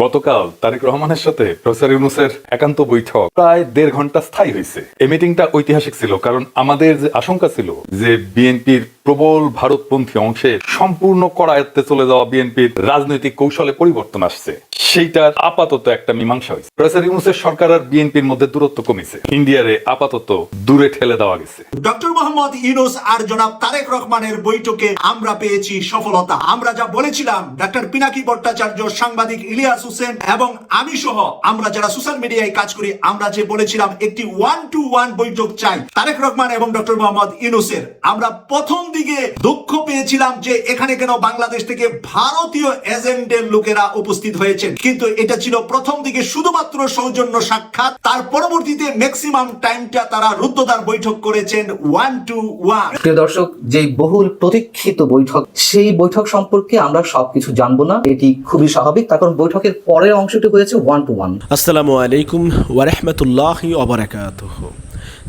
গতকাল তারেক রহমানের সাথে প্রফেসর ইউনুসের একান্ত বৈঠক প্রায় দেড় ঘণ্টা স্থায়ী হয়েছে। এই মিটিংটা ঐতিহাসিক ছিল, কারণ আমাদের যে আশঙ্কা ছিল যে বিএনপির প্রবল ভারতপন্থী অংশে সম্পূর্ণ করায়ত্তে চলে যাওয়া বিএনপির রাজনৈতিক কৌশলে পরিবর্তন আসছে। সেইটার আপাতত একটা মীমাংসা হয়েছে। প্রফেসর ইউনুসের সরকার আর বিএনপির মধ্যে দূরত্ব কমেছে। ইন্ডিয়ারে আপাতত দূরে ঠেলে দেওয়া গেছে। ডক্টর মোহাম্মদ ইউনুস আর জনাব তারেক রহমানের বৈঠকে আমরা পেয়েছি সফলতা। আমরা যা বলেছিলাম ডক্টর পিনাকি ভট্টাচার্য, সাংবাদিক ইলিয়াস হোসেন এবং আমি সহ আমরা যারা সোশ্যাল মিডিয়ায় কাজ করি, আমরা যে বলেছিলাম, একটি ওয়ান টু ওয়ান বৈঠক চাই তারেক রহমান এবং ডক্টর মোহাম্মদ ইউনুসের। আমরা প্রথম দিকে দুঃখ পেয়েছিলাম যে এখানে কেন বাংলাদেশ থেকে ভারতীয় এজেন্টের লোকেরা উপস্থিত হয়েছেন। কিন্তু এটা ছিল প্রথম দিকে শুধুমাত্র সৌজন্য সাক্ষাৎ। তার পরবর্তীতে ম্যাক্সিমাম টাইমটা তারা রুদ্ধদ্বার বৈঠক করেছেন ওয়ান টু ওয়ান প্রিয় দর্শক যে বহুল প্রতীক্ষিত বৈঠক সেই বৈঠক সম্পর্কে আমরা সবকিছু জানব না। এটি খুবই স্বাভাবিক তার কারণ বৈঠকের পরের অংশটি হয়েছে ওয়ান টু ওয়ান আসসালামু আলাইকুম ওয়ারহমতুল্লাহি অবরাকাতুহ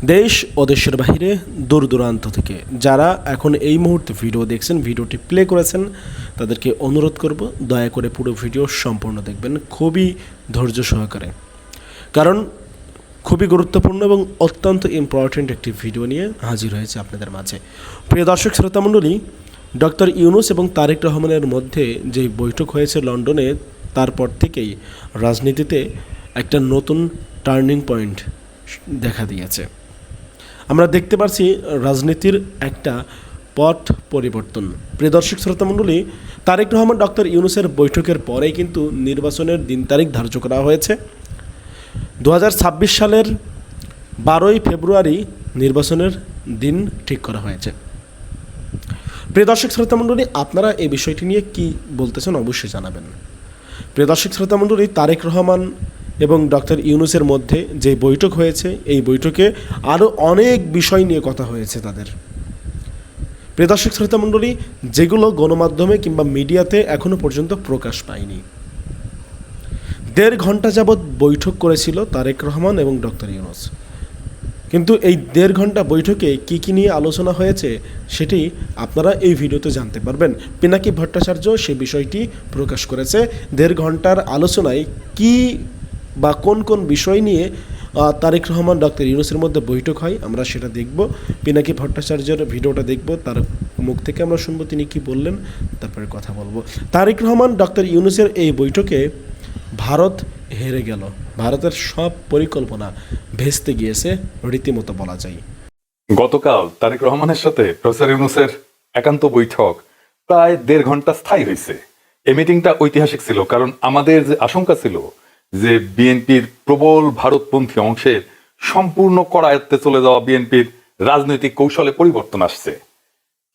দেশ ও দেশের বাহিরে দূর দূরান্ত থেকে যারা এখন এই মুহূর্তে ভিডিও দেখছেন, ভিডিওটি প্লে করেছেন, তাদেরকে অনুরোধ করব, দয়া করে পুরো ভিডিও সম্পূর্ণ দেখবেন খুবই ধৈর্য সহকারে। কারণ খুবই গুরুত্বপূর্ণ এবং অত্যন্ত ইম্পর্ট্যান্ট একটি ভিডিও নিয়ে হাজির হয়েছে আপনাদের মাঝে। প্রিয় দর্শক শ্রোতামণ্ডলী ডক্টর ইউনুস এবং তারেক রহমানের মধ্যে যে বৈঠক হয়েছে লন্ডনে, তারপর থেকেই রাজনীতিতে একটা নতুন টার্নিং পয়েন্ট দেখা দিয়েছে। আমরা দেখতে পাচ্ছি রাজনীতির একটা পথ পরিবর্তন। প্রিয় দর্শক শ্রোতামণ্ডলী তারেক রহমান ডক্টর ইউনুসের বৈঠকের পরেই কিন্তু নির্বাচনের দিন তারিখ ধার্য করা হয়েছে। দু হাজার ছাব্বিশ সালের বারোই ফেব্রুয়ারি নির্বাচনের দিন ঠিক করা হয়েছে। প্রিয় দর্শক শ্রোতামণ্ডলী আপনারা এই বিষয়টি নিয়ে কি বলতেছেন অবশ্যই জানাবেন। প্রিয় দর্শক শ্রোতামণ্ডলী তারেক রহমান এবং ডক্টর ইউনুসের মধ্যে যে বৈঠক হয়েছে, এই বৈঠকে আরও অনেক বিষয় নিয়ে কথা হয়েছে তাদের। প্রিয় দর্শক শ্রোতামণ্ডলী যেগুলো গণমাধ্যমে কিংবা মিডিয়াতে এখনও পর্যন্ত প্রকাশ পায়নি। দেড় ঘণ্টা যাবৎ বৈঠক করেছিল তারেক রহমান এবং ডক্টর ইউনুস। কিন্তু এই দেড় ঘণ্টা বৈঠকে কি কি নিয়ে আলোচনা হয়েছে, সেটি আপনারা এই ভিডিওতে জানতে পারবেন। পিনাকি ভট্টাচার্য সে বিষয়টি প্রকাশ করেছে। দেড় ঘণ্টার আলোচনায় কি বা কোন কোন বিষয় নিয়ে তারেক রহমান, ডক্টর ইউনুসের মধ্যে বৈঠক হয়, আমরা সেটা দেখব। পিনাকি ভট্টাচার্যের ভিডিওটা দেখব, তার মুখ থেকে আমরা শুনব তিনি কি বললেন, তারপরে কথা বলব। তারেক রহমান, ডক্টর ইউনুসের এই বৈঠকে ভারত হেরে গেল। ভারতের সব পরিকল্পনা ভেস্তে গিয়েছে, রীতিমতো বলা যায়। গতকাল তারেক রহমানের সাথে প্রফেসর ইউনুসের একান্ত বৈঠক প্রায় দেড় ঘণ্টা স্থায়ী হয়েছে। এই মিটিংটা ঐতিহাসিক ছিল, কারণ আমাদের যে আশঙ্কা ছিল যে বিএনপির প্রবল ভারতপন্থী অংশের সম্পূর্ণ করায়ত্তে চলে যাওয়া বিএনপির রাজনৈতিক কৌশলে পরিবর্তন আসছে।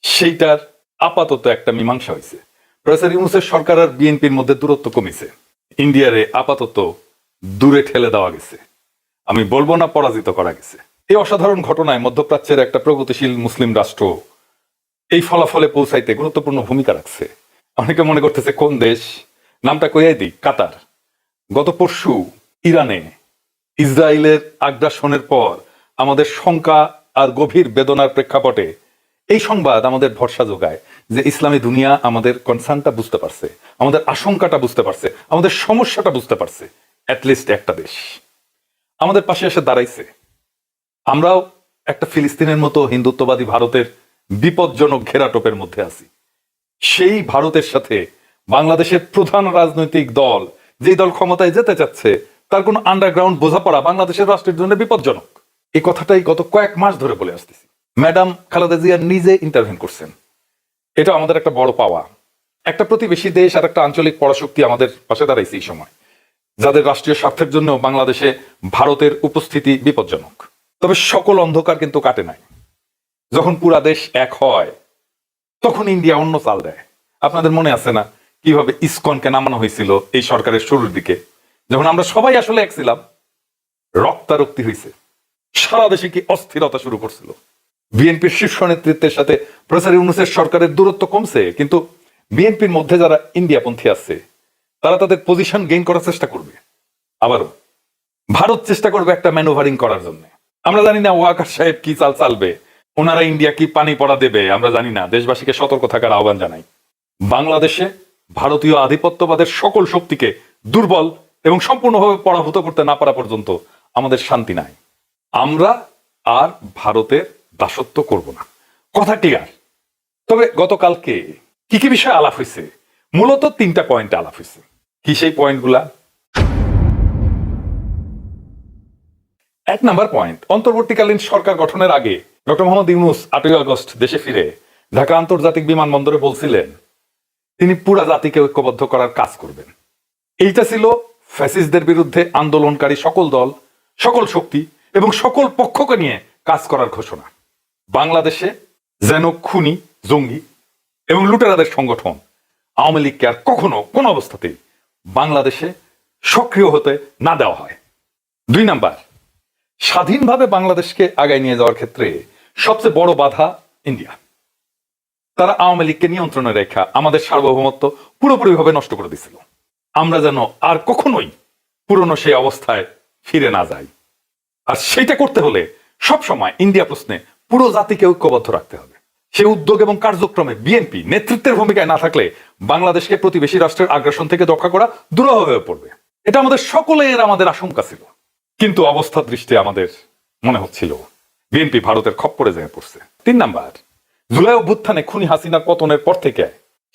সেইটার আপাতত একটা মীমাংসা হয়েছে। প্রফেসর ইউনুসের সরকার আর বিএনপির মধ্যে দূরত্ব কমেছে। ইন্ডিয়ারে আপাতত দূরে ঠেলে দেওয়া গেছে। আমি বলব না পরাজিত করা গেছে। এই অসাধারণ ঘটনায় মধ্যপ্রাচ্যের একটা প্রগতিশীল মুসলিম রাষ্ট্র এই ফলাফলে পৌঁছাইতে গুরুত্বপূর্ণ ভূমিকা রাখছে। অনেকে মনে করতেছে, কোন দেশ? নামটা কইয়াই দিই, কাতার। গত পরশু ইরানে ইসরায়েলের আগ্রাসনের পর আমাদের শঙ্কা আর গভীর বেদনার প্রেক্ষাপটে এই সংবাদ আমাদের ভরসা যোগায় যে ইসলামী দুনিয়া আমাদের কনসার্নটা বুঝতে পারছে, আমাদের আশঙ্কাটা বুঝতে পারছে, আমাদের সমস্যাটা বুঝতে পারছে অ্যাটলিস্ট একটা দেশ। আমাদের পাশে এসে দাঁড়াইছে। আমরাও একটা ফিলিস্তিনের মতো হিন্দুত্ববাদী ভারতের বিপজ্জনক ঘেরাটোপের মধ্যে আছি। সেই ভারতের সাথে বাংলাদেশের প্রধান রাজনৈতিক দল যেই দল ক্ষমতায় যেতে চাচ্ছে, তার কোনো আন্ডারগ্রাউন্ড বোঝাপড়া বাংলাদেশের রাষ্ট্রের জন্য বিপজ্জনক। এই কথাটাই গত কয়েক মাস ধরে বলে আসতেছি। ম্যাডাম খালেদা জিয়া নিজে ইন্টারভেন করছেন। এটা আমাদের একটা বড় পাওয়া। একটা প্রতিবেশী দেশ আর একটা আঞ্চলিক পরাশক্তি আমাদের পাশে দাঁড়াইছে এই সময়, যাদের রাষ্ট্রীয় স্বার্থের জন্য বাংলাদেশে ভারতের উপস্থিতি বিপজ্জনক। তবে সকল অন্ধকার কিন্তু কাটে নাই। যখন পুরা দেশ এক হয়, তখন ইন্ডিয়া অন্য চাল দেয়। আপনাদের মনে আছে না? কীভাবে ইসকনকে নামানো হয়েছিল এই সরকারের শুরুর দিকে। যখন আমরা সবাই আসলে এক ছিলাম, রক্তারক্তি হয়েছে সারা দেশে কি অস্থিরতা শুরু করছিল? বিএনপির শীর্ষ নেতৃত্বের সাথে প্রফেসর ইউনুসের সরকারের দূরত্ব কমছে, কিন্তু বিএনপির মধ্যে যারা ইন্ডিয়াপন্থী আছে, তারা তাদের পজিশন গেইন করার চেষ্টা করবে। আবারও, ভারত চেষ্টা করবে একটা ম্যানোভারিং করার জন্য। আমরা জানি না ওয়াকার সাহেব কি চাল চালবে, ওনারা ইন্ডিয়া কি পানি পড়া দেবে, আমরা জানি না। দেশবাসীকে সতর্ক থাকার আহ্বান জানাই। বাংলাদেশে ভারতীয় আধিপত্যবাদের সকল শক্তিকে দুর্বল এবং সম্পূর্ণভাবে পরাভূত করতে না পারা পর্যন্ত আমাদের শান্তি নাই। আমরা আর ভারতের দাসত্ব করব না। কথা ক্লিয়ার তবে গতকালকে কি কি বিষয়ে আলাপ হয়েছে? মূলত তিনটা পয়েন্ট আলাপ হয়েছে। কি সেই পয়েন্টগুলা এক নাম্বার পয়েন্ট অন্তর্বর্তীকালীন সরকার গঠনের আগে ডক্টর মোহাম্মদ ইউনুস আটই আগস্ট দেশে ফিরে ঢাকা আন্তর্জাতিক বিমানবন্দরে বলছিলেন তিনি পুরা জাতিকে ঐক্যবদ্ধ করার কাজ করবেন। এইটা ছিল ফ্যাসিস্টদের বিরুদ্ধে আন্দোলনকারী সকল দল, সকল শক্তি এবং সকল পক্ষকে নিয়ে কাজ করার ঘোষণা। বাংলাদেশে যেন খুনি, জঙ্গি এবং লুটেরাদের সংগঠন আওয়ামী লীগকে আর কখনো কোন অবস্থাতেই বাংলাদেশে সক্রিয় হতে না দেওয়া হয়। দুই নাম্বার, স্বাধীনভাবে বাংলাদেশকে আগায় নিয়ে যাওয়ার ক্ষেত্রে সবচেয়ে বড় বাধা ইন্ডিয়া। তারা আওয়ামী লীগকে নিয়ন্ত্রণে রেখা আমাদের সার্বভৌমত্ব পুরোপুরিভাবে নষ্ট করে দিছিল। আমরা যেন আর কখনোই পুরনো সেই অবস্থায় ফিরে না যাই। আর সেইটা করতে হলে সব সময় ইন্ডিয়া প্রশ্নে পুরো জাতিকে ঐক্যবদ্ধ রাখতে হবে। সে উদ্যোগ এবং কার্যক্রমে বিএনপি নেতৃত্বের ভূমিকায় না থাকলে বাংলাদেশকে প্রতিবেশী রাষ্ট্রের আগ্রাসন থেকে রক্ষা করা দুরূহ হয়ে পড়বে। এটা আমাদের সকলের আমাদের আশঙ্কা ছিল। কিন্তু অবস্থা দৃষ্টি আমাদের মনে হচ্ছিল। বিএনপি ভারতের খপ্পরে যেয়ে পড়ছে। তিন নাম্বার জুলাই অভ্যুত্থানে খুনি হাসিনার পতনের পর থেকে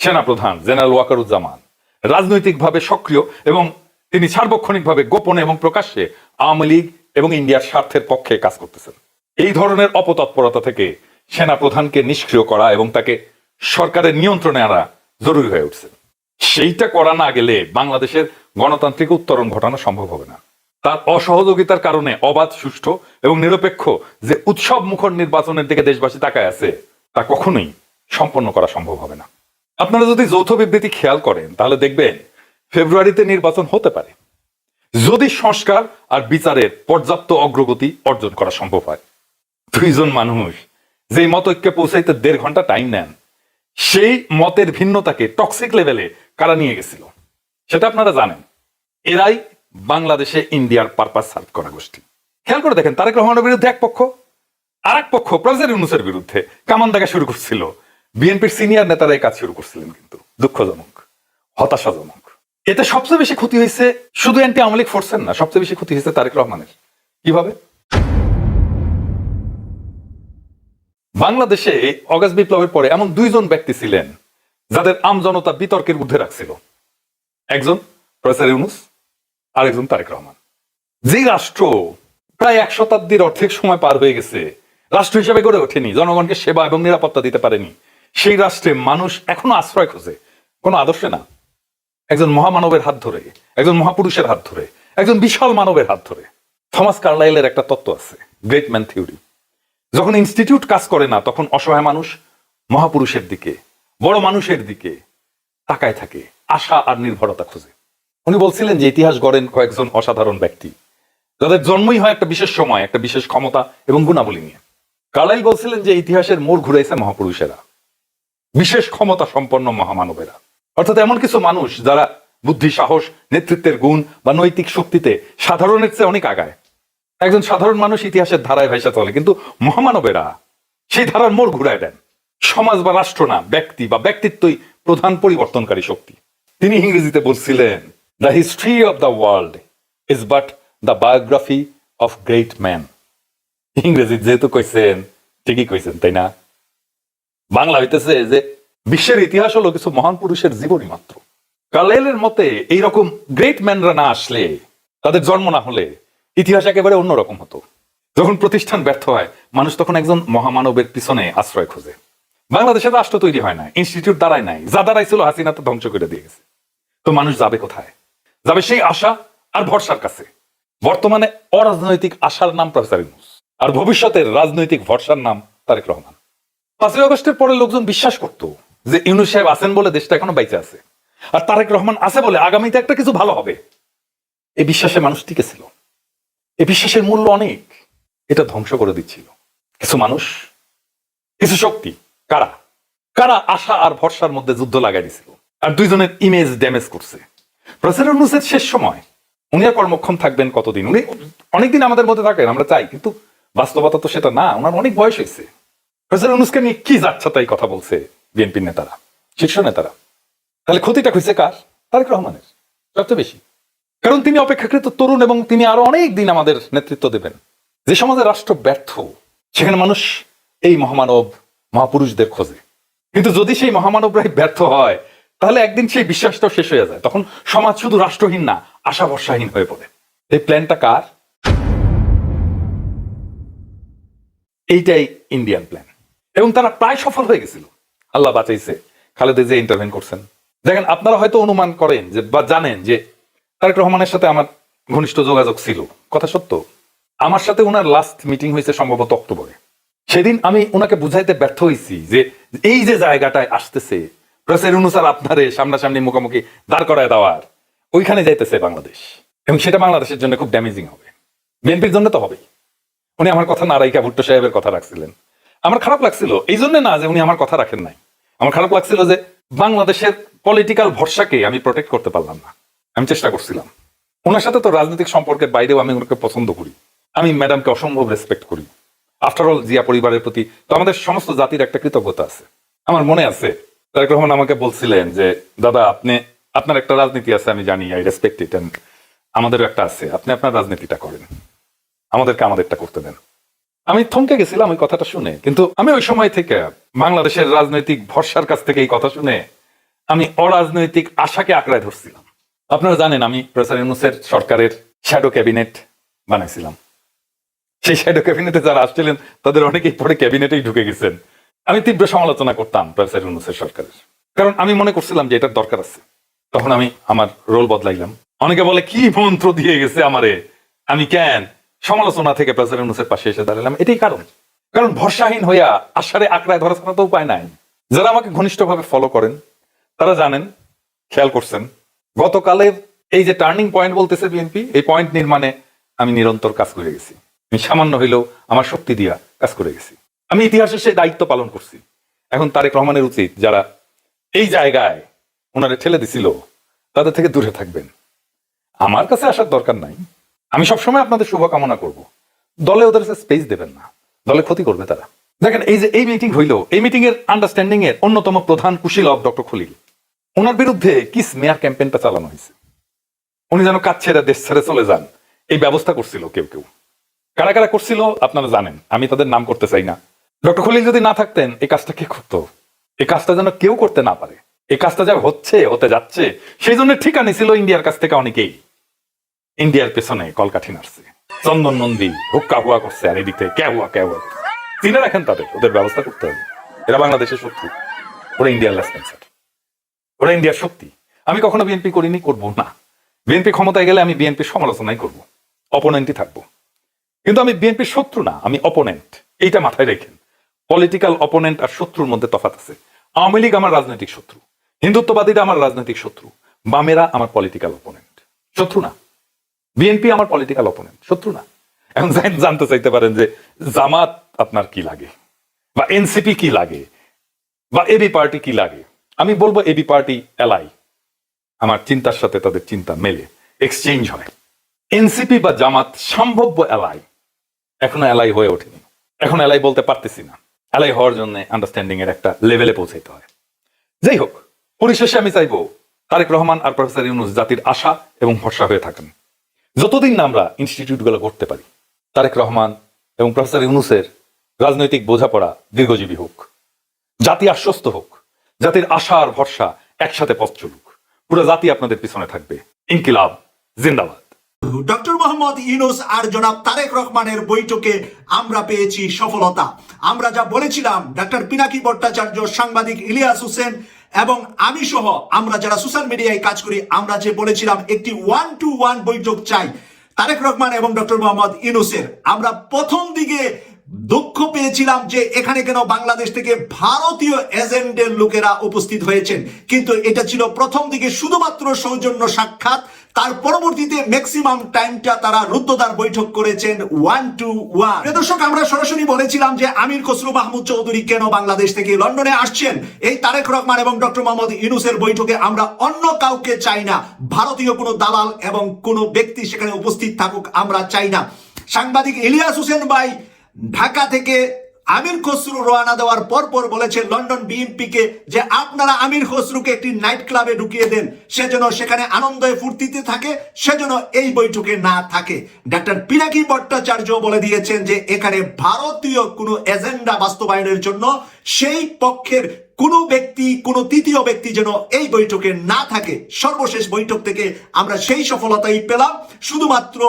সেনাপ্রধান জেনারেল ওয়াকারুজ্জামান রাজনৈতিকভাবে সক্রিয় এবং তিনি সার্বক্ষণিকভাবে গোপনে এবং প্রকাশ্যে আওয়ামী লীগ এবং ইন্ডিয়ার স্বার্থের পক্ষে কাজ করতেছেন। এই ধরনের অপতৎপরতা থেকে সেনাপ্রধানকে নিষ্ক্রিয় করা এবং তাকে সরকারের নিয়ন্ত্রণে আনা জরুরি হয়ে উঠছে। সেইটা করা না গেলে বাংলাদেশের গণতান্ত্রিক উত্তরণ ঘটানো সম্ভব হবে না। তার অসহযোগিতার কারণে অবাধ, সুষ্ঠু এবং নিরপেক্ষ যে উৎসব মুখর নির্বাচনের দিকে দেশবাসী তাকায় আছে তা কখনোই সম্পন্ন করা সম্ভব হবে না। আপনারা যদি যৌথ বিবৃতি খেয়াল করেন, তাহলে দেখবেন ফেব্রুয়ারিতে নির্বাচন হতে পারে। যদি সংস্কার আর বিচারের পর্যাপ্ত অগ্রগতি অর্জন করা সম্ভব হয়। দুইজন মানুষ যেই মতৈক্যে পৌঁছাইতে দেড় ঘণ্টা টাইম নেন, সেই মতের ভিন্নতাকে টক্সিক লেভেলে কারা নিয়ে গেছিল? সেটা আপনারা জানেন। এরাই বাংলাদেশে ইন্ডিয়ার পারপাস সার্ভ করা গোষ্ঠী। খেয়াল করে দেখেন, তারেক রহমানের বিরুদ্ধে এক পক্ষ আর এক পক্ষ প্রফেসর ইউনুসের বিরুদ্ধে কামান দেখা শুরু করছিল। বিএনপির সিনিয়র নেতারা এই কাজ শুরু করছিলেন কিন্তু। দুঃখজনক, হতাশাজনক। এতে সবচেয়ে বেশি ক্ষতি হয়েছে শুধু অ্যান্টি আওয়ামী লীগ ফোর্সের না, সবচেয়ে বেশি ক্ষতি হয়েছে তারেক রহমানের। কীভাবে? বাংলাদেশে অগাস্ট বিপ্লবের পরে এমন দুইজন ব্যক্তি ছিলেন যাদের আমজনতা বিতর্কের ঊর্ধ্বে রাখছিল। একজন প্রফেসর ইউনুস আর একজন তারেক রহমান। যে রাষ্ট্র প্রায় এক শতাব্দীর অর্ধেক সময় পার হয়ে গেছে রাষ্ট্র হিসেবে গড়ে ওঠেনি, জনগণকে সেবা এবং নিরাপত্তা দিতে পারেনি। সেই রাষ্ট্রে মানুষ এখনও আশ্রয় খোঁজে, কোনো আদর্শে না। একজন মহামানবের হাত ধরে, একজন মহাপুরুষের হাত ধরে, একজন বিশাল মানবের হাত ধরে। থমাস কার্লাইলের একটা তত্ত্ব আছে, গ্রেট ম্যান থিওরি। যখন ইনস্টিটিউট কাজ করে না, তখন অসহায় মানুষ মহাপুরুষের দিকে, বড় মানুষের দিকে তাকায় থাকে, আশা আর নির্ভরতা খোঁজে। উনি বলছিলেন যে ইতিহাস গড়েন কয়েকজন অসাধারণ ব্যক্তি, যাদের জন্মই হয় একটা বিশেষ সময়, একটা বিশেষ ক্ষমতা এবং গুণাবলী নিয়ে। কার্লাইল বলছিলেন যে ইতিহাসের মোড় ঘুরাইছে মহাপুরুষেরা, বিশেষ ক্ষমতা সম্পন্ন মহামানবেরা। অর্থাৎ এমন কিছু মানুষ যারা বুদ্ধি, সাহস, নেতৃত্বের গুণ বা নৈতিক শক্তিতে সাধারণের চেয়ে অনেক আগায়। একজন সাধারণ মানুষ ইতিহাসের ধারায় ভাইসা চলে, কিন্তু মহামানবেরা সেই ধারার মোড় ঘুরায় দেন। সমাজ বা রাষ্ট্র না, ব্যক্তি বা ব্যক্তিত্বই প্রধান পরিবর্তনকারী শক্তি। তিনি ইংরেজিতে বলছিলেন the history of the world is but the biography of great man ইংরেজি যেহেতু কইছেন ঠিকই কইছেন, তাই না? বাংলা হইতেছে যে বিশ্বের ইতিহাস হলো কিছু মহান পুরুষের জীবনী মাত্র। কালেলের মতে এইরকম গ্রেট ম্যানরা না আসলে, তাদের জন্ম না হলে ইতিহাস একেবারে অন্যরকম হতো। যখন প্রতিষ্ঠান ব্যর্থ হয়, মানুষ তখন একজন মহামানবের পিছনে আশ্রয় খোঁজে। বাংলাদেশে রাষ্ট্র তৈরি হয় না ইনস্টিটিউট দাঁড়ায় নাই, যা দাঁড়াইছিল হাসিনা তো ধ্বংস করে দিয়ে গেছে। তো মানুষ যাবে কোথায়? যাবে সেই আশা আর ভরসার কাছে। বর্তমানে অরাজনৈতিক আশার নাম প্রফেসর ইউনুস। আর ভবিষ্যতের রাজনৈতিক ভরসার নাম তারেক রহমান। পাঁচই আগস্টের পরে লোকজন বিশ্বাস করত যে ইউনুস সাহেব আছেন বলে দেশটা এখনও বাইচে আছে। আর তারেক রহমান আছে বলে আগামীতে একটা কিছু ভালো হবে। এই বিশ্বাসে মানুষ টিকেছিল এই বিশ্বাসের মূল্য অনেক। এটা ধ্বংস করে দিচ্ছিল। কিছু মানুষ, কিছু শক্তি, কারা? কারা আশা আর ভরসার মধ্যে যুদ্ধ লাগাই দিছিল? আর দুইজনের ইমেজ ড্যামেজ করছে। ইউনুসের শেষ সময়, উনি আর কর্মক্ষম থাকবেন কতদিন? উনি অনেকদিন আমাদের মধ্যে থাকেন, আমরা চাই, কিন্তু বাস্তবতা তো সেটা না, ওনার অনেক বয়স হয়েছে। প্রফেসর ইউনুসকে নিয়ে কি যাচ্ছা তাই কথা বলছে বিএনপির নেতারা, শীর্ষ নেতারা? তাহলে ক্ষতিটা হয়েছে কার? তারেক রহমানের, সবচেয়ে বেশি। কারণ তিনি অপেক্ষাকৃত তরুণ এবং তিনি আরও অনেক দিন আমাদের নেতৃত্ব দেবেন। যে সমাজে রাষ্ট্র ব্যর্থ, সেখানে মানুষ এই মহামানব মহাপুরুষদের খোঁজে। কিন্তু যদি সেই মহামানবরাই ব্যর্থ হয়, তাহলে একদিন সেই বিশ্বাসটাও শেষ হয়ে যায়। তখন সমাজ শুধু রাষ্ট্রহীন না আশা ভরসাহীন হয়ে পড়ে। এই প্ল্যানটা কার? এইটাই ইন্ডিয়ান প্ল্যান এবং তারা প্রায় সফল হয়ে গেছিল। আল্লাহ বাঁচাইছে। খালেদা যে ইন্টারভেন করছেন। দেখেন, আপনারা হয়তো অনুমান করেন যে বা জানেন যে তারেক রহমানের সাথে আমার ঘনিষ্ঠ যোগাযোগ ছিল। কথা সত্য। আমার সাথে ওনার লাস্ট মিটিং হয়েছে সম্ভবত অক্টোবরে। সেদিন আমি ওনাকে বুঝাইতে ব্যর্থ হয়েছি যে এই যে জায়গাটায় আসতেছে, প্রফেসর অনুসার আপনারে সামনাসামনি মুখোমুখি দাঁড় করায় দেওয়ার, ওইখানে যাইতেছে বাংলাদেশ। এবং সেটা বাংলাদেশের জন্য খুব ড্যামেজিং হবে। বিএনপির জন্য তো হবেই। উনি আমার কথা না রাইকা ভুট্টো সাহেবের কথা রাখছিলেন। আমার খারাপ লাগছিল এই জন্য না যে উনি আমার কথা রাখেন নাই। আমার খারাপ লাগছিল যে বাংলাদেশের পলিটিক্যাল ভরসাকে আমি প্রোটেক্ট করতে পারলাম না। আমি চেষ্টা করছিলাম। ওনার সাথে তো রাজনৈতিক সম্পর্কের বাইরেও আমি ওনাকে পছন্দ করি। আমি ম্যাডামকে অসম্ভব রেসপেক্ট করি। আফটার অল জিয়া পরিবারের প্রতি তো আমাদের সমস্ত জাতির একটা কৃতজ্ঞতা আছে। আমার মনে আছে, তারেক রহমান আমাকে বলছিলেন যে, দাদা, আপনি, আপনার একটা রাজনীতি আছে, আমি জানি আই রেসপেক্ট ইট অ্যান্ড আমাদেরও একটা আছে। আপনি আপনার রাজনীতিটা করেন। আমাদেরকে আমাদেরটা করতে দেন। আমি থমকে গেছিলাম ওই কথাটা শুনে, কিন্তু আমি ওই সময় থেকে বাংলাদেশের রাজনৈতিক ভরসার কাছ থেকে এই কথা শুনে আমি অরাজনৈতিক আশাকে আঁকড়ায় ধরছিলাম। আপনারা জানেন, আমি প্রফেসর ইউনুসের সরকারের শ্যাডো ক্যাবিনেট বানাইছিলাম। সেই শ্যাডো ক্যাবিনেটে যারা আসছিলেন, তাদের অনেকেই পরে ক্যাবিনেটেই ঢুকে গেছেন। আমি তীব্র সমালোচনা করতাম প্রফেসর ইউনুসের সরকারের। কারণ আমি মনে করছিলাম যে এটার দরকার আছে। তখন আমি আমার রোল বদলাইলাম। অনেকে বলে, কি মন্ত্র দিয়ে গেছে আমারে? আমি, কেন? সমালোচনা থেকে প্রফেসর ইউনুসের পাশে এসে দাঁড়ালাম। এটাই কারণ। কারণ ভরসাহীন হইয়া আশারে আঁকড়ায় ধরা ছাড়া তো উপায় নাই। যারা আমাকে ঘনিষ্ঠভাবে ফলো করেন, তারা জানেন, খেয়াল করছেন, গতকালের এই যে টার্নিং পয়েন্ট বলতেছে বিএনপি, এই পয়েন্ট নির্মাণে আমি নিরন্তর কাজ করে গেছি। আমি সামান্য হইলেও আমার শক্তি দিয়া কাজ করে গেছি। আমি ইতিহাসের সেই দায়িত্ব পালন করছি। এখন তারেক রহমানের উচিত যারা এই জায়গায় ওনারে ঠেলে দিছিল, তাদের থেকে দূরে থাকবেন। আমার কাছে আসার দরকার নাই। আমি সবসময় আপনাদের শুভকামনা করব। দলে ওদের স্পেস দেবেন না। দলে ক্ষতি করবে তারা। দেখেন, এই যে এই মিটিং হইল, এই মিটিং এর আন্ডারস্ট্যান্ডিং এর অন্যতম প্রধান কুশীলক ডক্টর খলিল। ওনার বিরুদ্ধে কিস মেয়ার ক্যাম্পেইনটা চালানো হয়েছে। উনি যেন কাজ ছেড়ে দেশ ছেড়ে চলে যান। এই ব্যবস্থা করছিল কেউ কেউ। কারা কারা করছিল, আপনারা জানেন। আমি তাদের নাম করতে চাই না। ডক্টর খলিল যদি না থাকতেন, এই কাজটা কে করতো? এই কাজটা যেন কেউ করতে না পারে। এই কাজটা যা হচ্ছে, হতে যাচ্ছে, সেই জন্য ঠিকানি ছিল ইন্ডিয়ার কাছ থেকে অনেকেই। ইন্ডিয়ার পেছনে কলকাঠি নাড়ছে। চন্দন নন্দী, হুক্কা হুয়া করছে আর এদিক থেকে কে হুয়া কে হুয়া। চিনে রাখেন তাদের, ওদের ব্যবস্থা করতে হবে। এরা বাংলাদেশের শত্রু। ওরা ইন্ডিয়ার লেসপেন্সার ওরা ইন্ডিয়ার শক্তি। আমি কখনো বিএনপি করিনি, করব না। বিএনপি ক্ষমতায় গেলে আমি বিএনপির সমালোচনাই করব। অপোনেন্টই থাকব। কিন্তু আমি বিএনপির শত্রু না, আমি অপোনেন্ট এইটা মাথায় রেখেন। পলিটিক্যাল অপোনেন্ট আর শত্রুর মধ্যে তফাত আছে। আওয়ামী লীগ আমার রাজনৈতিক শত্রু। হিন্দুত্ববাদীরা আমার রাজনৈতিক শত্রু। বামেরা আমার পলিটিক্যাল অপোনেন্ট শত্রু না। বিএনপি আমার পলিটিক্যাল অপোনেন্ট শত্রু না। এখন জান- জানতে চাইতে পারেন যে জামাত আপনার কি লাগে? বা এনসিপি কি লাগে? বা এবি পার্টি কি লাগে? আমি বলব এবি পার্টি এলাই আমার চিন্তার সাথে তাদের চিন্তা মেলে এক্সচেঞ্জ হয়। এনসিপি বা জামাত সম্ভাব্য এলাই এখনও এলাই হয়ে ওঠেনি। এখন এলাই বলতে পারতেছি না। এলাই হওয়ার জন্য আন্ডারস্ট্যান্ডিং এর একটা লেভেলে পৌঁছাইতে হয়। যাই হোক, পরিশেষে আমি চাইব তারেক রহমান আর প্রফেসর ইউনুস জাতির আশা এবং ভরসা হয়ে থাকেন। যতদিন আমরা ইনস্টিটিউটগুলো করতে পারি, তারেক রহমান এবং প্রফেসর ইউনুসের রাজনৈতিক বোঝাপড়া দীর্ঘজীবী হোক, জাতি আশ্বস্ত হোক, জাতির আশা আর ভরসা একসাথে পথ চলুক, পুরো জাতি আপনাদের পিছনে থাকবে। ইনকিলাব, জিন্দাবাদ। ডক্টর মোহাম্মদ ইউনুস আর জনাব তারেক রহমানের বৈঠকে আমরা পেয়েছি সফলতা। আমরা যা বলেছিলাম ডক্টর পিনাকি ভট্টাচার্য, সাংবাদিক ইলিয়াস হোসেন এবং আমি সহ আমরা যারা সোশ্যাল মিডিয়ায় কাজ করি, আমরা যে বলেছিলাম, একটি ওয়ান টু ওয়ান বৈঠক চাই। তারেক রহমান এবং ডক্টর মোহাম্মদ ইউনুসের। আমরা প্রথম দিকে দুঃখ পেয়েছিলাম যে এখানে কেন বাংলাদেশ থেকে ভারতীয় এজেন্টের লোকেরা উপস্থিত হয়েছেন। কিন্তু এটা ছিল প্রথম দিকে শুধুমাত্র সৌজন্য সাক্ষাৎ। তার পরবর্তীতে ম্যাক্সিমাম টাইমটা তারা রুদ্ধদ্বার বৈঠক করেছেন ওয়ান টু ওয়ান দর্শক, আমরা সরাসরি বলেছিলাম যে আমির খসরু মাহমুদ চৌধুরী কেন বাংলাদেশ থেকে লন্ডনে আসছেন? এই তারেক রহমান এবং ডক্টর মোহাম্মদ ইউনুসের বৈঠকে আমরা অন্য কাউকে চাই না। ভারতীয় কোনো দালাল এবং কোনো ব্যক্তি সেখানে উপস্থিত থাকুক, আমরা চাই না। সাংবাদিক ইলিয়াস হোসেন ভাই ঢাকা থেকে আমির খসরু রওনা দেওয়ার পর পর বলেছে লন্ডন বিএনপি কে যে আপনারা আমির খসরুকে একটি নাইট ক্লাবে ঢুকিয়ে দেন, সে যেন সেখানে আনন্দে ফুর্তিতে থাকে, সে যেন এই বৈঠকে না থাকে। ডাক্তার পিনাকি ভট্টাচার্য বলে দিয়েছেন যে এখানে ভারতীয় কোনো এজেন্ডা বাস্তবায়নের জন্য সেই পক্ষের কোনো ব্যক্তি, কোনো তৃতীয় ব্যক্তি যেন এই বৈঠকে না থাকে। সর্বশেষ বৈঠক থেকে আমরা সেই সফলতাই পেলাম। শুধুমাত্র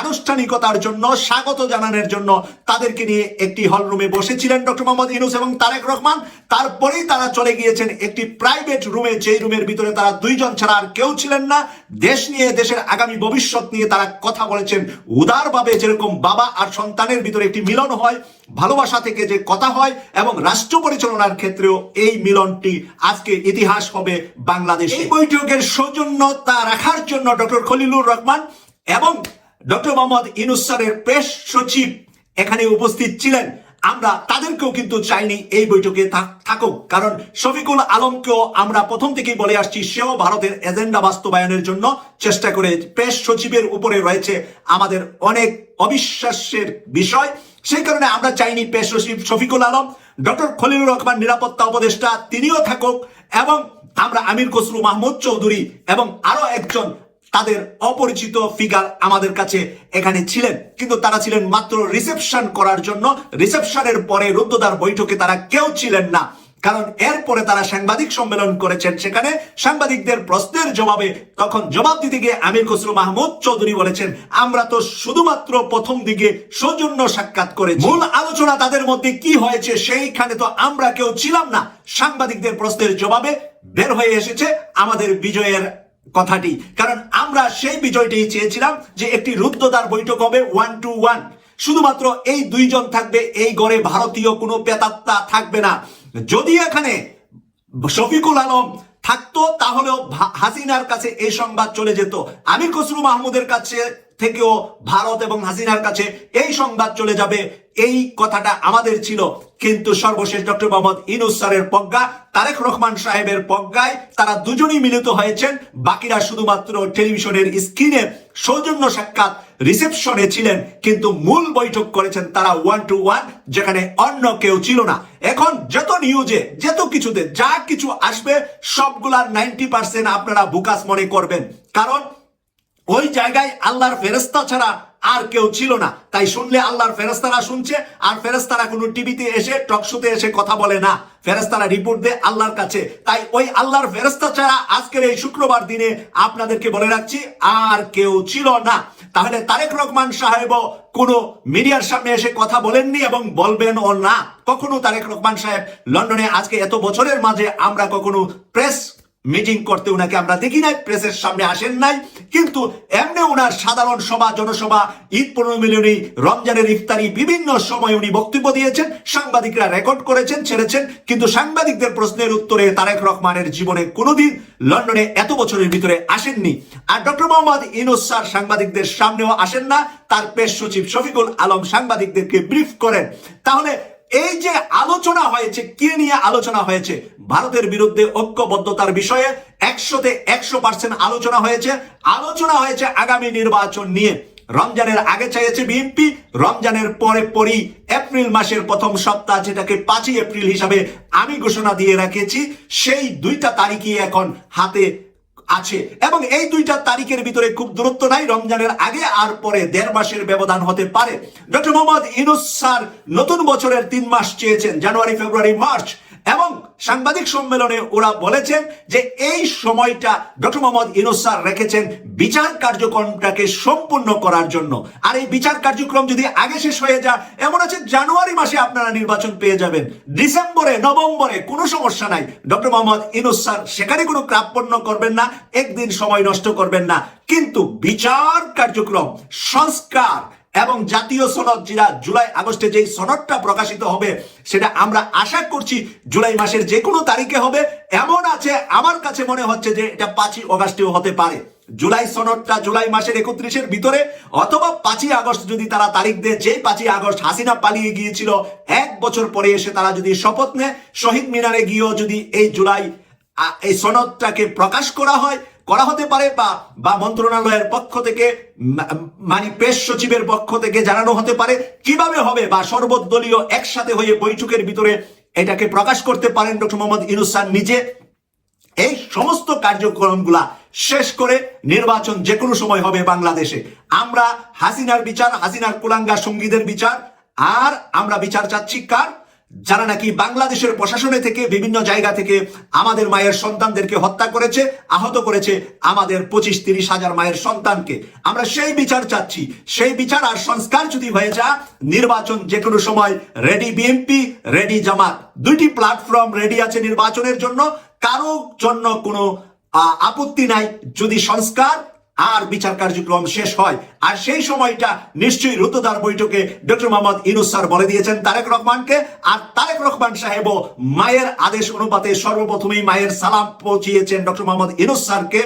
আনুষ্ঠানিকতার জন্য, স্বাগত জানানোর জন্য তাদেরকে নিয়ে একটি হল রুমে বসেছিলেন ডক্টর মোহাম্মদ ইউনুস এবং তারেক রহমান। তারপরেই তারা চলে গিয়েছেন একটি প্রাইভেট রুমে, যেই রুমের ভিতরে তারা দুইজন ছাড়া আর কেউ ছিলেন না। দেশ নিয়ে, দেশের আগামী ভবিষ্যৎ নিয়ে তারা কথা বলেছেন। উদারভাবে যেরকম বাবা আর সন্তানের ভিতরে একটি মিলন হয় ভালোবাসা থেকে যে কথা হয় এবং রাষ্ট্র পরিচালনার ক্ষেত্রেও এই মিলনটি আজকে ইতিহাস হবে বাংলাদেশ। এই বৈঠকের সৌজন্যতা রাখার জন্য ডক্টর খলিলুর রহমান এবং ডক্টর মোহাম্মদ ইনুস স্যারের প্রেস সচিব এখানে উপস্থিত ছিলেন। আমরা তাদেরকেও কিন্তু চাইনি এই বৈঠকে থাক- থাকুক, কারণ শফিকুল আলমকেও আমরা প্রথম থেকেই বলে আসছি, সেও ভারতের এজেন্ডা বাস্তবায়নের জন্য চেষ্টা করে। প্রেস সচিবের উপরে রয়েছে আমাদের অনেক অবিশ্বাসের বিষয়। সেই কারণে আমরা চাইনি পেশ শফিকুল আলম, ডক্টর খলিলুর রহমান নিরাপত্তা উপদেষ্টা, তিনিও থাকুক, এবং আমরা আমির খসরু মাহমুদ চৌধুরী এবং আরও একজন তাদের অপরিচিত ফিগার আমাদের কাছে এখানে ছিলেন। কিন্তু তারা ছিলেন মাত্র রিসেপশন করার জন্য। রিসেপশনের পরে রুদ্রদার বৈঠকে তারা কেউ ছিলেন না। কারণ এরপরে তারা সাংবাদিক সম্মেলন করেছেন। সেখানে সাংবাদিকদের প্রশ্নের জবাবে তখন জবাব দিতে গিয়ে আমির খসরু মাহমুদ চৌধুরী বলেছেন আমরা তো শুধুমাত্র প্রথম দিকে সৌজন্য সাক্ষাৎ করে মূল আলোচনা তাদের মধ্যে কি হয়েছে সেইখানে তো আমরা কেউ ছিলাম না। সাংবাদিকদের প্রশ্নের জবাবে বের হয়ে এসেছে আমাদের বিজয়ের কথাটি। কারণ আমরা সেই বিজয়টি চেয়েছিলাম যে একটি রুদ্ধদ্বার বৈঠক হবে ওয়ান টু ওয়ান শুধুমাত্র এই দুইজন থাকবে এই গড়ে ভারতীয় কোনো পেতাত্তা থাকবে না। যদি এখানে শফিকুল আলম থাকতো, তাহলেও হাসিনার কাছে এই সংবাদ চলে যেত। আমি খসরু মাহমুদের কাছে থেকেও ভারত এবং হাসিনার কাছে এই সংবাদ চলে যাবে। এই কথাটা আমাদের ছিল। কিন্তু সর্বশেষ ডক্টর মোহাম্মদ ইনুস স্যারের প্রজ্ঞা তারেক রহমান সাহেবের প্রজ্ঞায় তারা দুজনই মিলিত হয়েছেন। বাকিরা শুধুমাত্র টেলিভিশনের স্ক্রিনে সৌজন্য সাক্ষাৎ রিসেপশনে ছিলেন। কিন্তু মূল বৈঠক করেছেন তারা ওয়ান টু ওয়ান যেখানে অন্য কেউ ছিল না। এখন যত নিউজে যত কিছুতে যা কিছু আসবে, সবগুলার নাইনটি পার্সেন্ট আপনারা বুকাস মনে করবেন। কারণ ওই জায়গায় আল্লাহর ফেরেস্তা ছাড়া আর কেউ ছিল না। তাই শুনলে আল্লাহর ফেরেস্তারা শুনছে, আর ফেরেস্তারা কোনো টিভিতে এসে টকশোতে এসে কথা বলে না। ফেরেস্তারা রিপোর্ট দেয় আল্লাহর কাছে। তাই ওই আল্লাহর ফেরেস্তা ছাড়া আজকের এই শুক্রবার দিনে আপনাদেরকে বলে রাখছি, আর কেউ ছিল না। তাহলে তারেক রহমান সাহেবও কোনো মিডিয়ার সামনে এসে কথা বলেননি এবং বলবেন ও না। কখনো তারেক রহমান সাহেব লন্ডনে আজকে এত বছরের মাঝে আমরা কখনো প্রেস মিটিং করতে উনাকে আমরা দেখি নাই প্রেসের সামনে আসেন নাই, কিন্তু এমনি উনার সাধারণ সভা, জনসভা, ঈদ পুনর্মিলনী রমজানের ইফতারি বিভিন্ন সময় উনি বক্তব্য দিয়েছেন, সাংবাদিকরা রেকর্ড করেছেন, ছেড়েছেন, কিন্তু সাংবাদিকদের প্রশ্নের উত্তরে তারেক রহমানের জীবনে কোনোদিন লন্ডনে এত বছরের ভিতরে আসেননি। আর ডক্টর মোহাম্মদ ইনুস স্যার সাংবাদিকদের সামনেও আসেন না, তার পেশ সচিব শফিকুল আলম সাংবাদিকদেরকে ব্রিফ করেন। তাহলে এই যে আলোচনা হয়েছে, কে নিয়ে আলোচনা হয়েছে? ভারতের বিরুদ্ধে ঐক্যবদ্ধতার বিষয়ে একশোতে একশো পার্সেন্ট আলোচনা হয়েছে। আলোচনা হয়েছে আগামী নির্বাচন নিয়ে। রমজানের আগে চাইছে বিএনপি, রমজানের পরে পরই এপ্রিল মাসের প্রথম সপ্তাহ যেটাকে পাঁচই এপ্রিল হিসাবে আমি ঘোষণা দিয়ে রেখেছি, সেই দুইটা তারিখই এখন হাতে আছে। এবং এই দুইটা তারিখের ভিতরে খুব দূরত্ব নাই, রমজানের আগে আর পরে দেড় মাসের ব্যবধান হতে পারে। ডক্টর মোহাম্মদ ইনুস স্যার নতুন বছরের তিন মাস চেয়েছেন, জানুয়ারি, ফেব্রুয়ারি, মার্চ। এবং সাংবাদিক সম্মেলনে ওরা বলেছেন যে এই সময়টা ডক্টর মোহাম্মদ ইনুস স্যার রেখেছেন বিচার কার্যক্রমটাকে সম্পূর্ণ করার জন্য। আর এই বিচার কার্যক্রম যদি আগে শেষ হয়ে যায়, এমন আছে জানুয়ারি মাসে আপনারা নির্বাচন পেয়ে যাবেন। ডিসেম্বরে, নভেম্বরে কোনো সমস্যা নাই। ডক্টর মোহাম্মদ ইনুস স্যার সেখানে কোনো ক্রাপণ্য করবেন না, একদিন সময় নষ্ট করবেন না। কিন্তু বিচার কার্যক্রম, সংস্কার এবং জাতীয় সনদ যেটা জুলাই আগস্টে যেই সনদটা প্রকাশিত হবে, সেটা আমরা আশা করছি জুলাই মাসের যে কোনো তারিখে হবে। এমন আছে, আমার কাছে মনে হচ্ছে যে এটা পাঁচই অগাস্টেও হতে পারে। জুলাই সনদটা জুলাই মাসের একত্রিশের ভিতরে, অথবা পাঁচই আগস্ট যদি তারা তারিখ দেয় যে পাঁচই আগস্ট হাসিনা পালিয়ে গিয়েছিল, এক বছর পরে এসে তারা যদি শপথ নেয়, শহীদ মিনারে গিয়েও যদি এই জুলাই এই সনদটাকে প্রকাশ করা হয় করা হতে পারে বা বা মন্ত্রণালয়ের পক্ষ থেকে মানে প্রেস সচিবের পক্ষ থেকে জানানো হতে পারে। কীভাবে হবে বা সর্বদলীয় একসাথে হয়ে বৈঠকের ভিতরে এটাকে প্রকাশ করতে পারেন ডক্টর মোহাম্মদ ইনুস স্যার নিজে? এই সমস্ত কার্যক্রমগুলা শেষ করে নির্বাচন যে কোনো সময় হবে বাংলাদেশে। আমরা হাসিনার বিচার, হাসিনার কুলাঙ্গা সঙ্গীদের বিচার, আর আমরা বিচার চাচ্ছি কার? যারা নাকি বাংলাদেশের প্রশাসনে থেকে বিভিন্ন জায়গা থেকে আমাদের মায়ের সন্তানদেরকে হত্যা করেছে, আহত করেছে আমাদের পঁচিশ তিরিশ হাজার মায়ের সন্তানকে। আমরা সেই বিচার চাচ্ছি। সেই বিচার আর সংস্কার যদি হয়ে যা নির্বাচন যে কোনো সময় রেডি বিএনপি রেডি জামাত। দুইটি প্ল্যাটফর্ম রেডি আছে নির্বাচনের জন্য। কারও জন্য কোনো আপত্তি নাই। যদি সংস্কার আর বিচার কার্যক্রম শেষ হয়। আর সেই সময়টা নিশ্চয়ই রুতদার বৈঠকে ডক্টর মোহাম্মদ ইনুস স্যার বলে দিয়েছেন তারেক রহমানকে। আর তারেক রহমান সাহেবও মায়ের আদেশ অনুপাতে সর্বপ্রথমেই মায়ের সালাম পৌঁছিয়েছেন ডক্টর মোহাম্মদ ইনুস স্যারকে।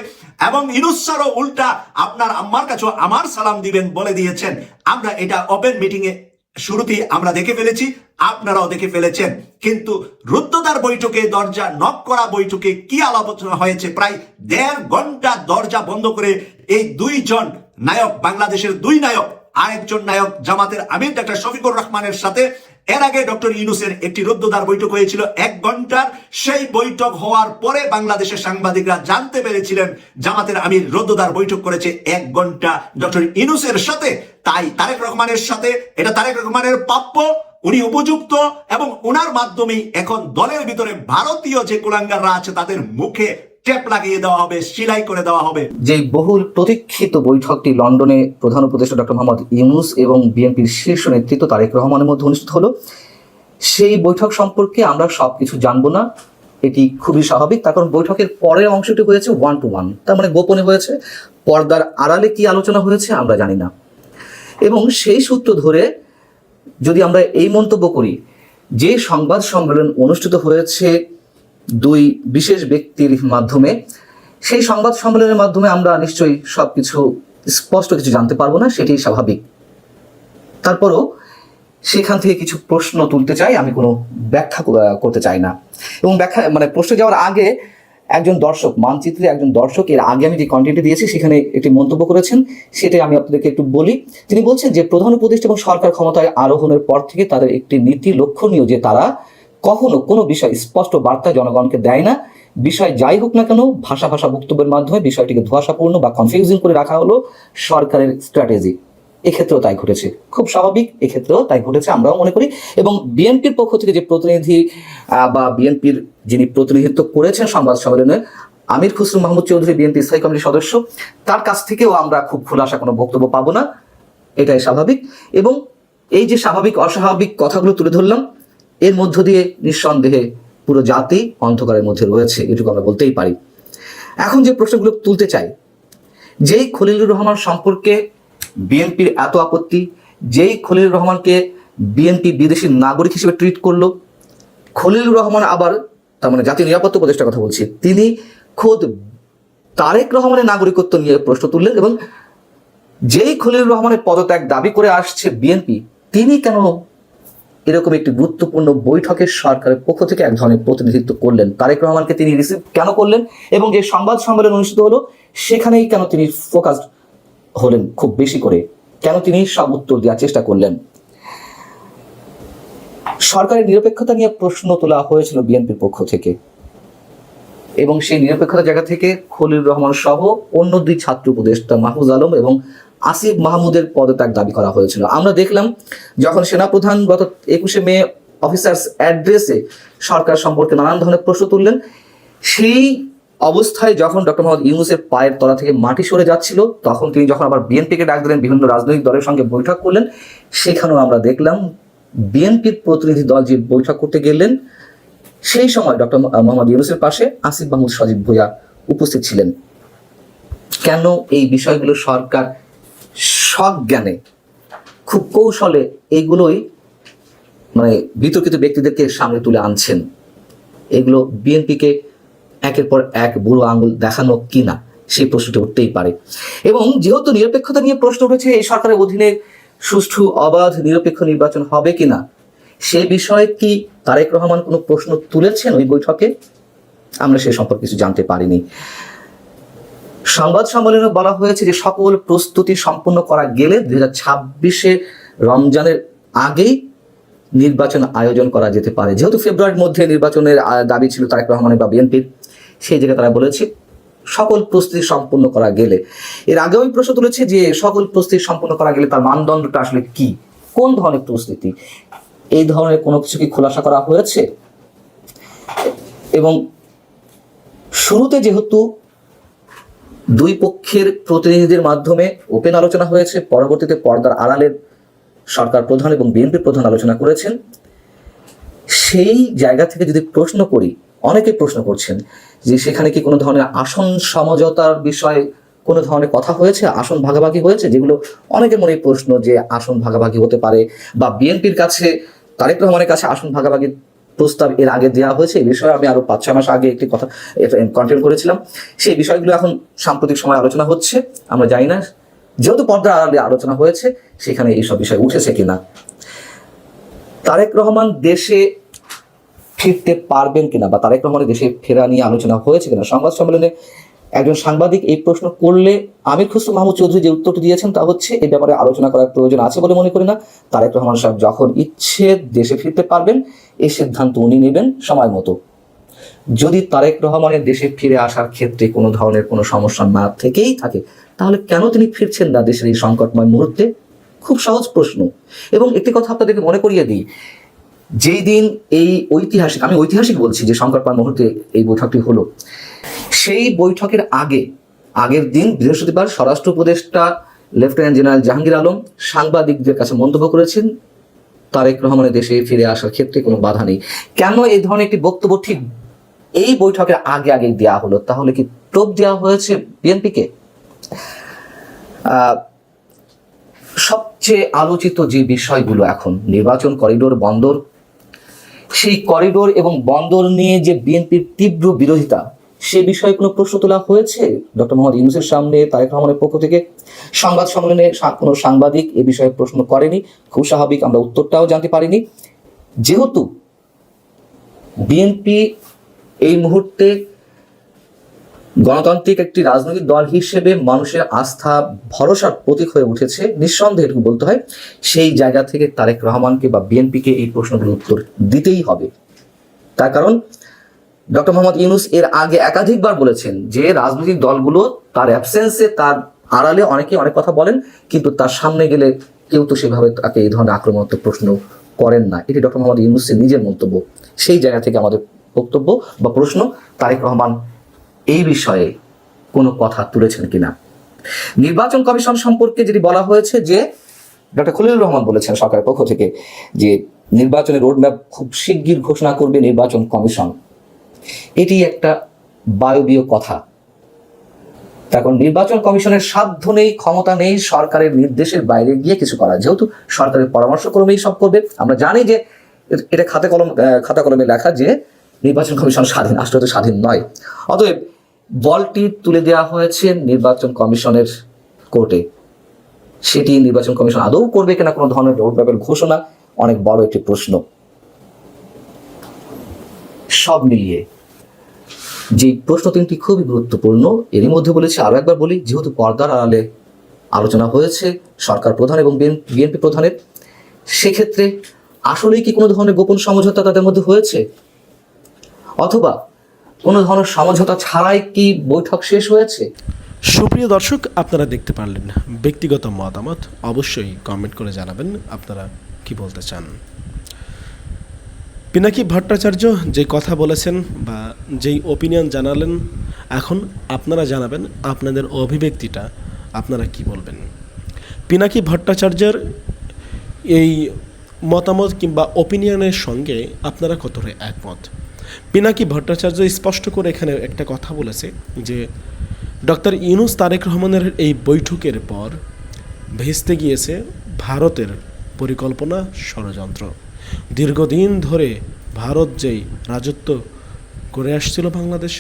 এবং ইনুস স্যারও উল্টা আপনার আম্মার কাছেও আমার সালাম দিবেন বলে দিয়েছেন। আমরা এটা ওপেন মিটিং এ শুরুতেই আমরা দেখে ফেলেছি, আপনারাও দেখে ফেলেছেন। কিন্তু রুদ্ধদ্বার বৈঠকে দরজা নক করা বৈঠকে কি আলোচনা হয়েছে? প্রায় দেড় ঘণ্টা দরজা বন্ধ করে এই দুইজন নায়ক, বাংলাদেশের দুই নায়ক, আরেকজন নায়ক জামাতের আমির ডাক্তার শফিকুর রহমানের সাথে। এর আগে ডক্টর ইউনুসের একটি রুদ্ধদ্বার বৈঠক হয়েছিল এক ঘণ্টার সেই বৈঠক হওয়ার পরে বাংলাদেশের সাংবাদিকরা জানতে পেরেছিলেন, জামাতের আমির রুদ্ধদ্বার বৈঠক করেছে এক ঘণ্টা ডক্টর ইউনুসের সাথে, তাই তারেক রহমানের সাথে, এটা তারেক রহমানের প্রাপ্য, উনি উপযুক্ত এবং ওনার মাধ্যমেই এখন দলের ভিতরে ভারতীয় যে কুলাঙ্গাররা আছে তাদের মুখে টেপ লাগিয়ে দেওয়া হবে, সিলাই করে দেওয়া হবে। যে বহুল প্রতীক্ষিত বৈঠকটি লন্ডনে প্রধান উপদেষ্টা ডক্টর মোহাম্মদ ইউনুস এবং বিএনপির শীর্ষ নেতৃত্ব তারেক রহমানের মধ্যে অনুষ্ঠিত হলো। সেই বৈঠক সম্পর্কে আমরা সবকিছু জানব না, এটি খুবই স্বাভাবিক। তার কারণ বৈঠকের পরের অংশটি হয়েছে ওয়ান টু ওয়ান তার মানে গোপনে হয়েছে, পর্দার আড়ালে কি আলোচনা হয়েছে আমরা জানি না। এবং সেই সূত্র ধরে যদি আমরা এই মন্তব্য করি, যে সংবাদ সম্মেলন অনুষ্ঠিত হয়েছে দুই বিশেষ ব্যক্তির মাধ্যমে, সেই সংবাদ সম্মেলনের মাধ্যমে আমরা নিশ্চয়ই সবকিছু, স্পষ্ট কিছু জানতে পারব না, সেটাই স্বাভাবিক। তারপরও সেখান থেকে কিছু প্রশ্ন তুলতে চাই, আমি কোনো ব্যাখ্যা করতে চাই না। এবং ব্যাখ্যা মানে প্রশ্নে যাওয়ার আগে একজন দর্শক, মানচিত্রে একজন দর্শক, এর আগে আমি যে কন্টেন্টে দিয়েছি, সেখানে একটি মন্তব্য করেছেন, সেটাই আমি আপনাদেরকে একটু বলি। তিনি বলছেন যে, প্রধান উপদেষ্টা এবং সরকার ক্ষমতায় আরোহণের পর থেকে তাদের একটি নীতি লক্ষণীয় যে তারা কখনো কোনো বিষয় স্পষ্ট বার্তা জনগণকে দেয় না। বিষয় যাই হোক না কেন, ভাষা ভাষা বক্তব্যের মাধ্যমে বিষয়টিকে ধোঁয়াশাপূর্ণ বা কনফিউজিং করে রাখা হলো সরকারের স্ট্র্যাটেজি এক্ষেত্রেও তাই ঘটেছে। খুব স্বাভাবিক, এক্ষেত্রেও তাই ঘটেছে, আমরাও মনে করি। এবং বিএনপির পক্ষ থেকে যে প্রতিনিধি বা বিএনপির যিনি প্রতিনিধিত্ব করেছেন সংবাদ সম্মেলনে, আমির খুসরু মাহমুদ চৌধুরী, বিএনপি স্থায়ী কমিটির সদস্য, তার কাছ থেকেও আমরা খুব খোলাসা কোনো বক্তব্য পাবো না। এটাই স্বাভাবিক। এবং এই যে স্বাভাবিক, অস্বাভাবিক কথাগুলো তুলে ধরলাম এর মধ্য দিয়ে নিঃসন্দেহে পুরো জাতি অন্ধকারের মধ্যে রয়েছে, এটুকু আমরা বলতেই পারি। এখন যে প্রশ্নগুলো তুলতে চাই, যেই খলিলুর রহমান সম্পর্কে বিএনপির এত আপত্তি, যেই খলিলুর রহমানকে বিএনপি বিদেশি নাগরিক হিসেবে ট্রিট করল, খলিলুর রহমান আবার, তার মানে জাতীয় নিরাপত্তা উপদেষ্টার কথা বলছি, তিনি খোদ তারেক রহমানের নাগরিকত্ব নিয়ে প্রশ্ন তুললেন এবং যেই খলিলুর রহমানের পদত্যাগ দাবি করে আসছে বিএনপি, তিনি কেন এরকম একটি গুরুত্বপূর্ণ বৈঠকে সরকারের পক্ষ থেকে এক ধরনের প্রতিনিধিত্ব করলেন। তারেক রহমানকে তিনি রিসিভ কেন করলেন এবং যে সংবাদ সম্মেলন অনুষ্ঠিত হলো, সেখানেই কেন তিনি ফোকাস হলেন খুব বেশি করে? কেন তিনি সব উত্তর দেওয়ার চেষ্টা করলেন? সরকারের নিরপেক্ষতা নিয়ে প্রশ্ন তোলা হয়েছিল বিএনপির পক্ষ থেকে। এবং সেই নিরপেক্ষতার জায়গা থেকে খলিল রহমান সহ অন্য দুই ছাত্র উপদেষ্টা মাহফুজ আলম এবং আসিফ মাহমুদের পদত্যাগ দাবি করা হয়েছিল। আমরা দেখলাম যখন সেনাপ্রধান গত একুশে মে অফিসার্স অ্যাড্রেসে সরকার সম্পর্কে নানান ধরনের প্রশ্ন তুললেন, সেই অবস্থায় যখন ডক্টর মোহাম্মদ ইউনুসের পায়ের তলা থেকে মাটি সরে যাচ্ছিল, তখন তিনি যখন আবার বিএনপিকে ডাক দিলেন, বিভিন্ন রাজনৈতিক দলের সঙ্গে বৈঠক করলেন, সেখানেও আমরা দেখলাম বিএনপির প্রতিনিধি দল যে বৈঠক করতে গেলেন, সেই সময় ডক্টর মোহাম্মদ ইউনুসের পাশে আসিফ মাহমুদ সজীব ভুইয়া উপস্থিত ছিলেন। কেন এই বিষয়গুলো সরকার সজ্ঞানে, খুব কৌশলে এইগুলোই মানে বিতর্কিত ব্যক্তিদেরকে সামনে তুলে আনছেন। এগুলো বিএনপিকে একের পর এক বুড়ো আঙুল দেখানো কিনা সেই প্রশ্নটি উঠতেই পারে। এবং যেহেতু নিরপেক্ষতা নিয়ে প্রশ্ন উঠেছে, এই সরকারের অধীনে সুষ্ঠু, অবাধ, নিরপেক্ষ নির্বাচন হবে কিনা সে বিষয়ে কি তারেক রহমান কোনো প্রশ্ন তুলেছেন ওই বৈঠকে? আমরা সে সম্পর্কে কিছু জানতে পারিনি। সংবাদ সম্মেলনে বলা হয়েছে যে সকল প্রস্তুতি সম্পন্ন করা গেলে দুই হাজার ছাব্বিশে রমজানের আগেই নির্বাচন আয়োজন করা যেতে পারে। যেহেতু ফেব্রুয়ারির মধ্যে নির্বাচনের দাবি ছিল তারেক রহমানের বা বিএনপির, সেই জায়গায় তারা বলেছে সকল প্রস্তুতি সম্পন্ন করা গেলে। এর আগেও আমি প্রশ্ন তুলেছি যে সকল প্রস্তুতি সম্পন্ন করা গেলে তার মানদণ্ডটা আসলে কি? কোন ধরনের প্রস্তুতি? এই ধরনের কোনো কিছু কি খোলাসা করা হয়েছে? এবং শুরুতে যেহেতু দুই পক্ষের প্রতিনিধিদের মাধ্যমে ওপেন আলোচনা হয়েছে। পরবর্তীতে পর্দার আড়ালের সরকার প্রধান এবং বিএনপি প্রধান আলোচনা করেছেন। সেই জায়গা থেকে যদি প্রশ্ন করি, অনেকে প্রশ্ন করছেন যে সেখানে কি কোনো ধরনের আসন সমঝোতার বিষয়ে কোনো ধরনের কথা হয়েছে, আসন ভাগাভাগি হয়েছে? যেগুলো অনেকের মনে প্রশ্ন যে আসন ভাগাভাগি হতে পারে বা বিএনপির কাছে তারেক রহমানের কাছে আসন ভাগাভাগির প্রস্তাব এর আগে দেওয়া হয়েছে, এই বিষয়ে আমি আরও পাঁচ, ছয় মাস আগে একটি কথা কন্টেন্ট করেছিলাম। সেই বিষয়গুলো এখন সাম্প্রতিক সময় আলোচনা হচ্ছে, আমরা জানি না যেহেতু পর্দার আড়ালে আলোচনা হয়েছে, সেখানে এইসব বিষয় উঠেছে কিনা। তারেক রহমান দেশে ফিরতে পারবেন কিনা বা তারেক রহমানের দেশে ফেরা নিয়ে আলোচনা হয়েছে কিনা সংবাদ সম্মেলনে একজন সাংবাদিক এই প্রশ্ন করলে আমির খুসরু মাহমুদ চৌধুরী যে উত্তরটি দিয়েছেন তা হচ্ছে এই ব্যাপারে আলোচনা করার প্রয়োজন আছে বলে মনে করি না। তারেক রহমান সাহেব যখন ইচ্ছে দেশে ফিরতে পারবেন এই সিদ্ধান্ত উনি নেবেন সময় মতো। যদি তারেক রহমানের দেশে ফিরে আসার ক্ষেত্রে কোনো ধরনের কোনো সমস্যা না থেকেই থাকে, তাহলে কেন তিনি ফিরছেন না দেশের এই সংকটময় মুহূর্তে? খুব সহজ প্রশ্ন। এবং একটি কথা আপনাদেরকে মনে করিয়ে দিই, যেই দিন এই ঐতিহাসিক, আমি ঐতিহাসিক বলছি যে সংকটময় মুহূর্তে এই বৈঠকটি হলো সেই বৈঠকের আগে, আগের দিন বৃহস্পতিবার স্বরাষ্ট্র উপদেষ্টা লেফটেন্যান্ট জেনারেল জাহাঙ্গীর আলম সাংবাদিকদের কাছে মন্তব্য করেছেন, তারেক রহমানের দেশে ফিরে আসার ক্ষেত্রে কোনো বাধা নেই। কেন এই ধরনের একটি বক্তব্য ঠিক এই বৈঠকের আগে আগে দেওয়া হলো? তাহলে কি টোপ দেওয়া হয়েছে বিএনপিকে? সবচেয়ে আলোচিত যে বিষয়গুলো এখন, নির্বাচন করিডোর বন্দর, সেই করিডোর এবং বন্দর নিয়ে যে বিএনপির তীব্র বিরোধিতা সে বিষয়ে কোনো প্রশ্ন তোলা হয়েছে? ডক্টর মোহাম্মদ ইউনুসের সামনে তারেক রহমানের পক্ষ থেকে সংবাদ সম্মেলনে কোনো সাংবাদিক এ বিষয়ে প্রশ্ন করেনি। খুব স্বাভাবিক, আমরা উত্তরটাও জানতে পারিনি। যেহেতু বিএনপি এই মুহূর্তে গণতান্ত্রিক একটি রাজনৈতিক দল হিসেবে মানুষের আস্থা, ভরসার প্রতীক হয়ে উঠেছে, নিঃসন্দেহে এটুকু বলতে হয়, সেই জায়গা থেকে তারেক রহমানকে বা বিএনপিকে এই প্রশ্নগুলোর উত্তর দিতেই হবে। তার কারণ ডক্টর মোহাম্মদ ইউনুস এর আগে একাধিকবার বলেছেন যে রাজনৈতিক দলগুলো তার অ্যাবসেন্সে তার আড়ালে অনেকে অনেক কথা বলেন, কিন্তু তার সামনে গেলে কেউ তো সেভাবে তাকে এই ধরনের আক্রমণাত্মক প্রশ্ন করেন না। এটি ডক্টর মোহাম্মদ ইউনুসের নিজের মন্তব্য। সেই জায়গা থেকে আমাদের বক্তব্য বা প্রশ্ন, তারেক রহমান এই বিষয়ে কোনো কথা তুলেছেন কিনা? নির্বাচন কমিশন সম্পর্কে যেটি বলা হয়েছে যে, ডক্টর খলিলুর রহমান বলেছেন সরকারের পক্ষ থেকে যে নির্বাচনের রোডম্যাপ খুব শিগগির ঘোষণা করবে নির্বাচন কমিশন। এটি একটা বায়বীয় কথা। এখন নির্বাচন কমিশনের সাধ্য নেই, ক্ষমতা নেই, সরকারের নির্দেশের বাইরে গিয়ে কিছু করা যেহেতু সরকারের পরামর্শ ক্রমেই সব করবে, আমরা জানি যে এটা খাতা কলম খাতা কলমে লেখা যে নির্বাচন কমিশন স্বাধীন তো স্বাধীন নয়। অতএব বলটি তুলে দেওয়া হয়েছে নির্বাচন কমিশনের কোর্টে। সেটি নির্বাচন কমিশন আদৌ করবে কিনা কোনো ধরনের রোডম্যাপের ঘোষণা, অনেক বড় একটি প্রশ্ন। সব মিলিয়ে যে প্রশ্ন তিনটি খুবই গুরুত্বপূর্ণ, এরই মধ্যে বলেছি, আরও একবার বলি, যেহেতু পর্দার আড়ালে আলোচনা হয়েছে, সরকার প্রধান এবং বিএনপি প্রধানের, সেক্ষেত্রে আসলেই কি কোনো ধরনের গোপন সমঝোতা তাদের মধ্যে হয়েছে? অথবা কোনো ধরনের সমঝোতা ছাড়াই কি বৈঠক শেষ হয়েছে? সুপ্রিয় দর্শক, আপনারা দেখতে পারলেন ব্যক্তিগত মতামত, অবশ্যই কমেন্ট করে জানাবেন, আপনারা কি বলতে চান? পিনাকি ভট্টাচার্য যে কথা বলেছেন বা যেই ওপিনিয়ন জানালেন, এখন আপনারা জানাবেন আপনাদের অভিব্যক্তিটা। আপনারা কি বলবেন? পিনাকি ভট্টাচার্যের এই মতামত কিংবা ওপিনিয়নের সঙ্গে আপনারা কতটা একমত? পিনাকি ভট্টাচার্য স্পষ্ট করে এখানে একটা কথা বলেছে যে, ডক্টর ইউনুস তারেক রহমানের এই বৈঠকের পর ভেস্তে গিয়েছে ভারতের পরিকল্পনা ষড়যন্ত্র। দীর্ঘদিন ধরে ভারত যেই রাজত্ব করে আসছিল বাংলাদেশ,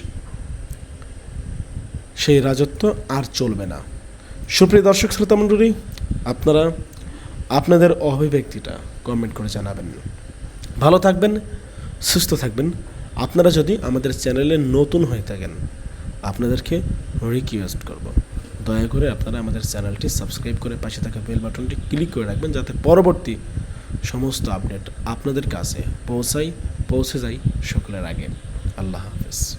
সেই রাজত্ব আর চলবে না। সুপ্রিয় দর্শক, শ্রোতা মণ্ডলী, আপনারা, আপনাদের অভিব্যক্তিটা কমেন্ট করে জানাবেন। ভালো থাকবেন, সুস্থ থাকবেন। আপনারা যদি আমাদের চ্যানেলে নতুন হয়ে থাকেন, আপনাদেরকে রিকোয়েস্ট করব। দয়া করে আপনারা আমাদের চ্যানেলটি সাবস্ক্রাইব করে পাশে থাকা বেল বাটনটি ক্লিক করে রাখবেন, যাতে পরবর্তী সমস্ত আপডেট আপনাদের কাছে পৌঁছাই পৌঁছে যাই সকলের আগে। আল্লাহ হাফেজ।